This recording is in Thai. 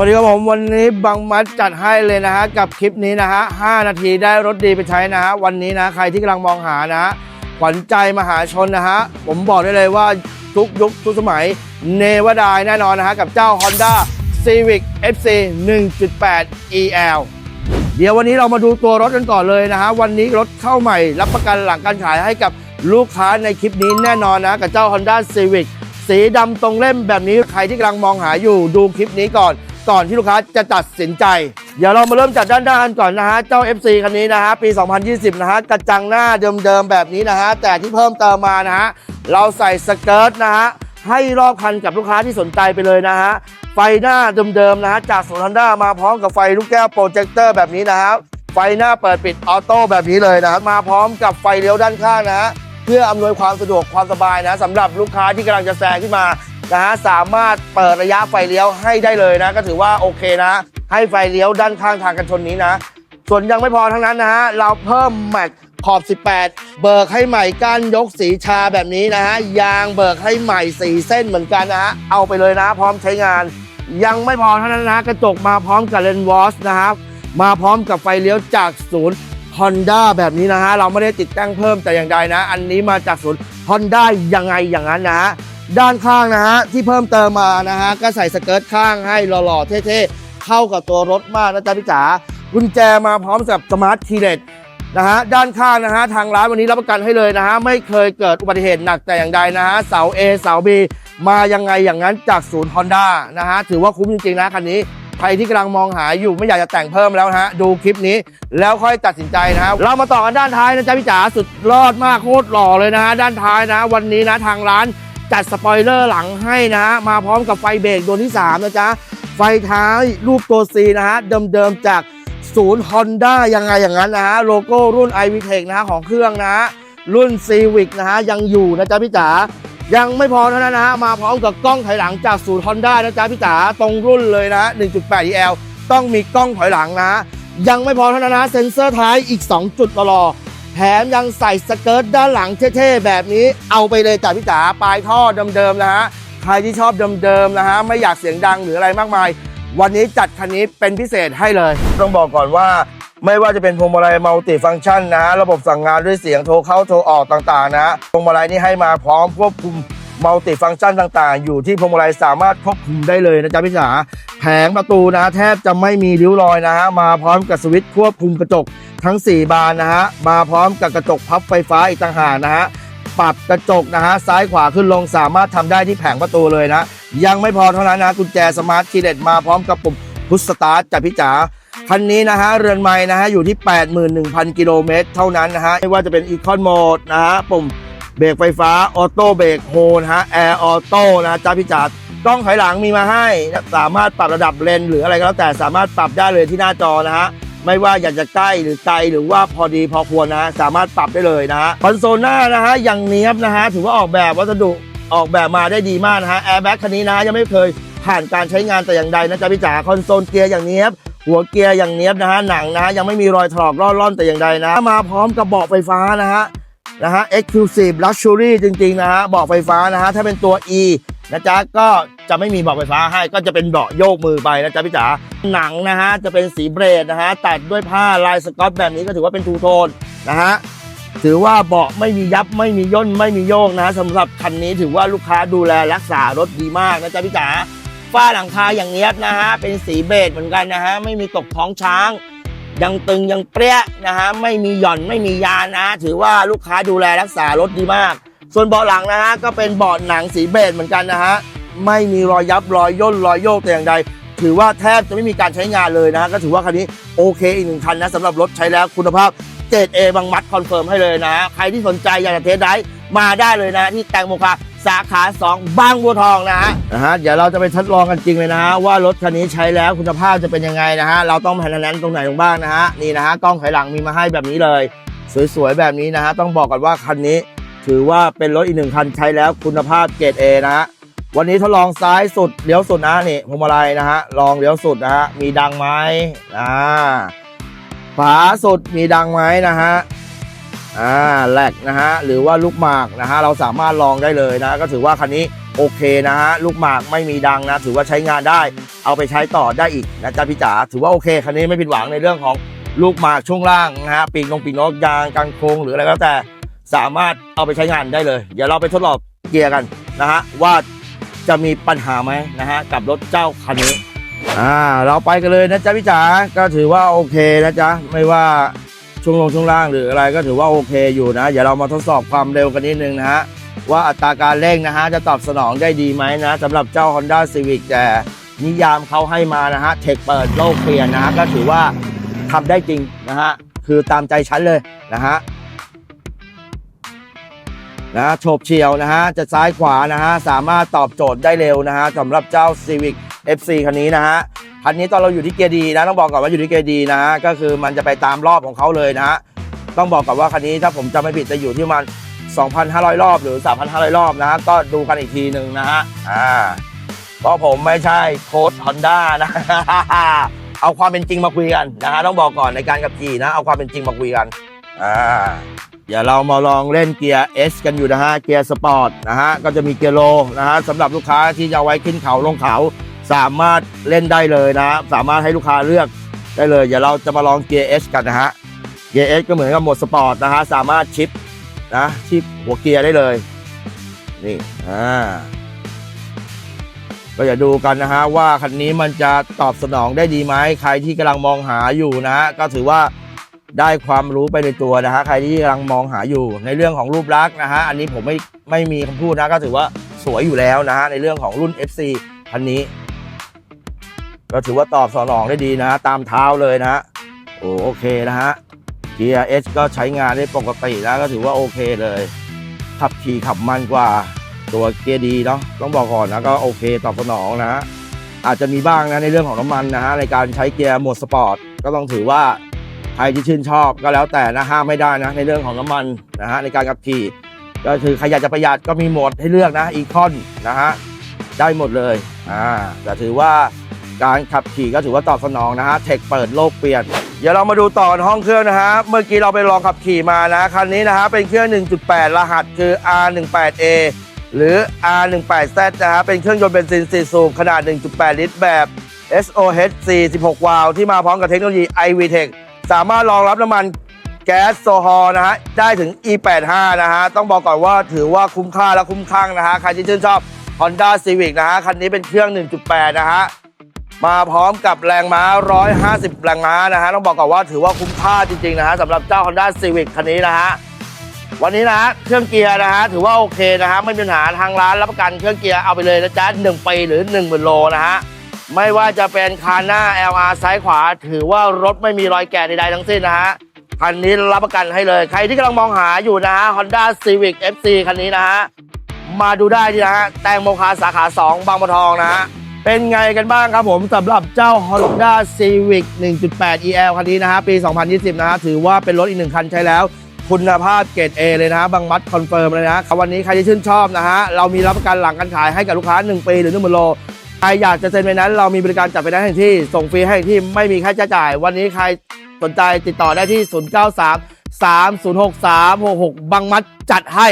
วัสดีครับผมวันนี้บังมัดจัดให้เลยนะฮะกับคลิปนี้นะฮะ5นาทีได้รถดีไปใช้นะฮะวันนี้นะใครที่กำลังมองหานะฮะขวัญใจมหาชนนะฮะผมบอกได้เลยว่าทุกยุคทุกสมัยเนวดายแน่นอนนะฮะกับเจ้า Honda Civic FC 1.8 EL เดี๋ยววันนี้เรามาดูตัวรถกันก่อนเลยนะฮะวันนี้รถเข้าใหม่ รับประกันหลังการขายให้กับลูกค้าในคลิปนี้แน่นอนนะกับเจ้า Honda Civic สีดำตรงเล่มแบบนี้ใครที่กำลังมองหาอยู่ดูคลิปนี้ก่อน ก่อนที่ลูกค้าจะตัดสินใจ เดี๋ยวเรามาเริ่มจากด้านหน้ากันก่อนนะฮะ เจ้า FC คันนี้นะฮะ ปี 2020 นะฮะ กระจังหน้าเดิมๆแบบนี้นะฮะ แต่ที่เพิ่มเติมมานะฮะ เราใส่สเกิร์ตนะฮะ ให้รอบคันกับลูกค้าที่สนใจไปเลยนะฮะ ไฟหน้าเดิมๆนะฮะ จากโซลันด้ามาพร้อมกับไฟลูกแก้วโปรเจคเตอร์แบบนี้นะฮะไฟหน้าเปิดปิดออโต้แบบนี้เลยนะครับ มาพร้อมกับไฟเลี้ยวด้านข้างนะฮะเพื่ออำนวยความสะดวกความสบายนะสำหรับลูกค้าที่กำลังจะแซงขึ้นมา นะฮะสามารถเปิดระยะไฟเลี้ยวให้ได้เลยนะ ก็ถือว่าโอเคนะ ให้ไฟเลี้ยวด้านข้างทางกันชนนี้นะ ส่วนยังไม่พอทั้งนั้นนะฮะเราเพิ่มแม็กขอบ 18 เบิกให้ใหม่ก้านยกสีชาแบบนี้นะฮะยางเบิกให้ใหม่สีเส้นเหมือนกันนะฮะเอาไปเลยนะพร้อมใช้งาน ยังไม่พอเท่านั้นนะกระจกมาพร้อมกับเลนวอชนะครับมาพร้อมกับไฟเลี้ยวจากศูนย์ Honda แบบนี้นะฮะเราไม่ได้ติดตั้งเพิ่มแต่อย่างใดนะ อันนี้มาจากศูนย์ Honda ยังไงอย่างนั้นนะฮะ ด้านข้างนะฮะที่เพิ่มเติมมานะฮะก็ใส่สเกิร์ตข้างให้หล่อๆเท่ๆเข้ากับตัวรถมากนะจ๊ะพี่จ๋ากุญแจมาพร้อมกับสมาร์ทคีย์เลสนะฮะด้านข้างนะฮะทางร้านวันนี้รับประกันให้เลยนะฮะไม่เคยเกิดอุบัติเหตุหนักแต่อย่างใดนะฮะเสา A เสา B มายังไงอย่างนั้นจากศูนย์ Honda นะฮะถือว่าคุ้มจริงๆนะคันนี้ใครที่กำลังมองหาอยู่ไม่อยากจะแต่งเพิ่มแล้วฮะดูคลิปนี้แล้วค่อยตัดสินใจนะครับเรามาต่อกันด้านท้ายนะจ๊ะพี่จ๋าสุดรอดมากโคตรหล่อเลยนะฮะด้านท้ายนะ วันนี้นะทางร้าน จัดสปอยเลอร์หลังให้นะฮะมาพร้อมกับไฟเบรกดวงที่ 3 นะจ๊ะ ไฟท้ายรูปตัว C นะฮะ เดิมๆจากศูนย์ Honda ยังไงอย่างนั้นนะฮะ โลโก้รุ่น i v t e c h นะฮะของเครื่องนะฮะ รุ่น Civic นะฮะ ยังอยู่นะจ๊ะพี่จ๋ายังไม่พอเท่านั้นนะฮะ มาพร้อมกับกล้องถอยหลังจากศูนย์ Honda นะจ๊ะพี่จ๋าตรงรุ่นเลยนะ 1.8 EL ต้องมีกล้องถอยหลังนะ ยังไม่พอเท่านั้นนะเซ็นเซอร์ท้ายอีก 2 จุดรอ แถมยังใส่สเกิร์ตด้านหลังเท่ๆแบบนี้ เอาไปเลยจ้ะพี่จ๋าปลายท่อเดิมๆนะฮะใครที่ชอบเดิมๆนะฮะไม่อยากเสียงดังหรืออะไรมากมาย วันนี้จัดคันนี้เป็นพิเศษให้เลย ต้องบอกก่อนว่าไม่ว่าจะเป็นพวงมาลัยมัลติฟังก์ชันนะ ระบบสั่งงานด้วยเสียงโทรเข้าโทรออกต่างๆ นะฮะพวงมาลัยนี่ให้มาพร้อมควบคุมมัลติฟังก์ชันต่างๆ อยู่ที่พวงมาลัยสามารถควบคุมได้เลยนะจ๊ะพี่จ๋าแผงประตูนะ แทบจะไม่มีริ้วรอยนะฮะมาพร้อมกับสวิตช์ควบคุมกระจก ทั้ง 4 บานนะฮะ มาพร้อมกับกระจกพับไฟฟ้าอีกต่างหากนะฮะ ปรับกระจกนะฮะ ซ้ายขวาขึ้นลงสามารถทำได้ที่แผงประตูเลยนะ ยังไม่พอเท่านั้นนะกุญแจสมาร์ทคีย์เลสมาพร้อมกับปุ่มพุชสตาร์ทจากพี่จ๋าคันนี้นะฮะ เรือนไม้นะฮะ อยู่ที่ 81,000 กิโลเมตรเท่านั้นนะฮะ ไม่ว่าจะเป็นอีคอนโหมดนะฮะ ปุ่มเบรกไฟฟ้า ออโต้เบรกโฮนะฮะ แอร์ออโต้นะจ้าพี่จ๋ากล้องถอยหลังมีมาให้ สามารถปรับระดับเลนหรืออะไรก็แล้วแต่สามารถปรับได้เลยที่หน้าจอนะฮะ ไม่ว่าอยากจะใกล้หรือไกลหรือว่าพอดีพอควรนะ สามารถปรับได้เลยนะฮะคอนโซลหน้านะฮะยังเนี้ยบนะฮะถือว่าออกแบบวัสดุออกแบบมาได้ดีมากนะฮะแอร์แบ็กคันนี้นะฮะยังไม่เคยผ่านการใช้งานแต่อย่างใดนะจ๊ะพี่จ๋าคอนโซลเกียร์อย่างเนี้ยบหัวเกียร์อย่างเนี้ยบนะฮะหนังนะฮะยังไม่มีรอยถลอกร่อนร่อนแต่อย่างใดนะ มาพร้อมกับเบาะไฟฟ้านะฮะ นะฮะ exclusive luxury จริงๆนะฮะเบาะไฟฟ้านะฮะถ้าเป็นตัว E นะจ๊ะก็จะไม่มีเบาะไฟฟ้าให้ก็จะเป็นเบาะโยกมือไปนะจ๊ะพี่จ๋าหนังนะฮะจะเป็นสีเบรดนะฮะตัดด้วยผ้าลายสกอตแบบนี้ก็ถือว่าเป็นทูโทนนะฮะถือว่าเบาะไม่มียับไม่มีย่นไม่มีโยกนะฮะสำหรับคันนี้ถือว่าลูกค้าดูแลรักษารถดีมากนะจ๊ะพี่จ๋าฝ้าหลังคาอย่างเนี้ยนะฮะเป็นสีเบจเหมือนกันนะฮะไม่มีตกท้องช้าง ยังตึงยังเปรี้ยนะฮะไม่มีหย่อนไม่มียานนะ ถือว่าลูกค้าดูแลรักษารถดีมาก ส่วนเบาะหลังนะฮะก็เป็นเบาะหนังสีเบจเหมือนกันนะฮะไม่มีรอยยับรอยย่นรอยโยกแต่อย่างใด ถือว่าแทบจะไม่มีการใช้งานเลยนะฮะก็ถือว่าคันนี้โอเคอีกหนึ่งคันนะสำหรับรถใช้แล้วคุณภาพเจดเอบางมัดคอนเฟิร์มให้เลยนะฮะใครที่สนใจอยากจะเทสได้มาได้เลยนะที่แตงโมคา สาขา 2 บางบัวทองนะฮะนะฮะเดี๋ยวเราจะไปทดลองกันจริงเลยนะฮะว่ารถคันนี้ใช้แล้วคุณภาพจะเป็นยังไงนะฮะเราต้องแผ่นแนนตรงไหนตรงบ้างนะฮะนี่นะฮะกล้องถอยหลังมีมาให้แบบนี้เลย สวยๆแบบนี้นะฮะต้องบอกก่อนว่าคันนี้ ถือว่าเป็นรถอีกหนึ่งคันใช้แล้วคุณภาพเกรด A นะฮะวันนี้ทดลองซ้ายสุดเลี้ยวสุดนะนี่พวงมาลัยนะฮะลองเลี้ยวสุดนะฮะมีดังไหมอ่าขวาสุดมีดังไหมนะฮะ อ่าแลกนะฮะหรือว่าลูกหมากนะฮะเราสามารถลองได้เลยนะก็ถือว่าคันนี้โอเคนะฮะลูกหมากไม่มีดังนะ ถือว่าใช้งานได้ เอาไปใช้ต่อได้อีกนะจ๊ะพี่จ๋าถือว่าโอเคคันนี้ไม่ผิดหวังในเรื่องของลูกหมากช่วงล่างนะฮะปีกนงปีกนกยางกางโครงหรืออะไรก็แล้วแต่สามารถเอาไปใช้งานได้เลย เดี๋ยวเราไปทดลองเกียร์กันนะฮะว่าจะมีปัญหาไหมนะฮะกับรถเจ้าคันนี้อ่าเราไปกันเลยนะจ๊ะพี่จ๋าก็ถือว่าโอเคนะจ๊ะไม่ว่า ช่วงลงช่วงล่างหรืออะไรก็ถือว่าโอเคอยู่นะ เดี๋ยวเรามาทดสอบความเร็วกันนิดนึงนะฮะว่าอัตราการเร่งนะฮะจะตอบสนองได้ดีไหมนะสำหรับเจ้า Honda Civic แต่นิยามเขาให้มานะฮะเทคเปิดโลกเปลี่ยนนะฮะก็ถือว่าทำได้จริงนะฮะคือตามใจฉันเลยนะฮะนะโฉบเฉียวนะฮะจะซ้ายขวานะฮะสามารถตอบโจทย์ได้เร็วนะฮะสำหรับเจ้า Civic FC คันนี้นะฮะ คันนี้ตอนเราอยู่ที่เกียร์ดีนะต้องบอกก่อนว่าอยู่ที่เกียร์ดีนะฮะก็คือมันจะไปตามรอบของเขาเลยนะฮะต้องบอกก่อนว่าคันนี้ถ้าผมจำไม่ผิดจะอยู่ที่ประมัน2,500 รอบหรือ 3,500 รอบนะฮะก็ดูกันอีกทีหนึ่งนะฮะอ่าเพราะผมไม่ใช่โค้ดฮอนด้านะเอาความเป็นจริงมาคุยกันนะฮะต้องบอกก่อนในการขับขี่นะ เอาความเป็นจริงมาคุยกันอ่าเดี๋ยวเรามาลองเล่นเกียร์ S กันอยู่นะฮะ เกียร์สปอร์ตนะฮะ ก็จะมีเกียร์โลนะฮะสำหรับลูกค้าที่จะไว้ขึ้นเขาลงเขา สามารถเล่นได้เลยนะ สามารถให้ลูกค้าเลือกได้เลย เดี๋ยวเราจะมาลองเกียร์ S กันนะฮะ เกียร์ S ก็เหมือนกับโหมดสปอร์ตนะฮะ สามารถชิปนะที่หัวเกียร์ได้เลย นี่อ่าก็อย่าดูกันนะฮะว่าคันนี้มันจะตอบสนองได้ดีไหมใครที่กำลังมองหาอยู่นะฮะก็ถือว่าได้ความรู้ไปในตัวนะฮะใครที่กำลังมองหาอยู่ ในเรื่องของรูปลักษณ์นะฮะอันนี้ผมไม่ไม่มีคำพูดนะก็ถือว่าสวยอยู่แล้วนะฮะในเรื่องของรุ่น FC คันนี้ ก็ถือว่าตอบสนองได้ดีนะฮะตามเท้าเลยนะฮะโอ้โอเคนะฮะเกียร์เอสก็ใช้งานได้ปกติแล้วก็ถือว่าโอเคเลย ขับขี่ขับมันกว่าตัวเกียร์ดีเนาะต้องบอกก่อนนะก็โอเคตอบสนองนะฮะอาจจะมีบ้างนะในเรื่องของน้ำมันนะฮะในการใช้เกียร์โหมดสปอร์ตก็ต้องถือว่าใครที่ชื่นชอบก็แล้วแต่นะห้ามไม่ได้นะในเรื่องของน้ำมันนะฮะในการขับขี่ก็คือใครอยากจะประหยัดก็มีโหมดให้เลือกนะอีคอนนะฮะได้หมดเลยอ่าแต่ถือว่า การขับขี่ก็ถือว่าตอบสนองนะฮะเทคเปิดโลกเปลี่ยน เดี๋ยวเรามาดูต่อในห้องเครื่องนะฮะเมื่อกี้เราไปลองขับขี่มานะคันนี้นะฮะเป็นเครื่อง 1.8 รหัสคือ R18A หรือ R18Z นะฮะเป็นเครื่องยนต์เบนซิน4สูบขนาด 1.8 ลิตรแบบ SOH 46วาล์วที่มาพร้อมกับเทคโนโลยี iVTEC สามารถรองรับน้ำมันแก๊สโซฮอลนะฮะได้ถึง E85 นะฮะต้องบอกก่อนว่าถือว่าคุ้มค่าและคุ้มคลั่งนะฮะใครที่ชื่นชอบ Honda Civic นะฮะคันนี้เป็นเครื่อง 1.8 นะฮะ มาพร้อมกับแรงม้า 150 แรงม้านะฮะ ต้องบอกก่อนว่าถือว่าคุ้มค่าจริง ๆ นะฮะสำหรับเจ้า Honda Civic คันนี้นะฮะ วันนี้นะฮะเครื่องเกียร์นะฮะ ถือว่าโอเคนะฮะ ไม่มีปัญหาทางร้านรับประกันเครื่องเกียร์เอาไปเลยนะจ๊ะ1ปีหรือ1 0,000โลนะฮะ ไม่ว่าจะเป็นคานหน้า LR ซ้ายขวา ถือว่ารถไม่มีรอยแกะใดๆทั้งสิ้นนะฮะคันนี้รับประกันให้เลย ใครที่กำลังมองหาอยู่นะฮะ Honda Civic FC คันนี้นะฮะมาดูได้ที่นะฮะแตงโมคาสาขา 2 บางบัวทองนะฮะ เป็นไงกันบ้างครับผมสำหรับเจ้า Honda Civic 1.8 EL คันนี้นะฮะปี 2020 นะฮะถือว่าเป็นรถอีกหนึ่งคันใช้แล้ว คุณภาพเกรด A เลยนะบางมัดคอนเฟิร์มเลยนะครับวันนี้ใครที่ชื่นชอบนะฮะเรามีรับประกันหลังการขายให้กับลูกค้า 1 ปีหรือ1 0 0 0โลใครอยากจะเซ็นไปนั้น เรามีบริการจัดไปได้ให้ที่ ส่งฟรีให้ที่ไม่มีค่าใช้จ่าย วันนี้ใครสนใจติดต่อได้ที่ 093 3063 66บางมัดจัดให้